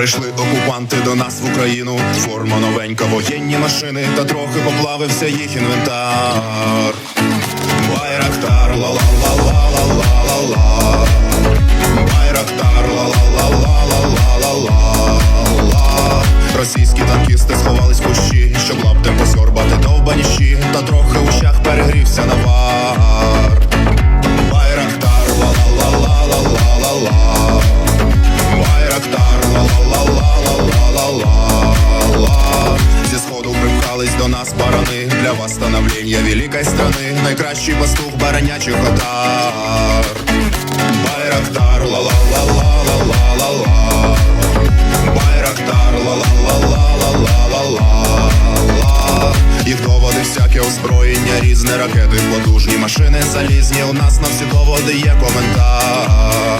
Прийшли окупанти до нас в Україну, форма новенька, воєнні машини, та трохи поплавився їх інвентар. Байрактар, ла-ла-ла-ла-ла-ла-ла-ла Байрактар, ла-ла-ла-ла-ла-ла-ла-ла Російські танкісти сховались в кущі, щоб лаптем посьорбати довбані щі, та трохи у щах перегрівся навар. Припхались до нас барани. Для восстановлення великої страни Найкращий пастух баранячих отар Байрактар, ла-ла-ла-ла-ла-ла-ла Байрактар, ла-ла-ла-ла-ла-ла-ла-ла Їх доводи всяке озброєння різне ракети, потужні машини залізні. У нас на всі доводи є коментар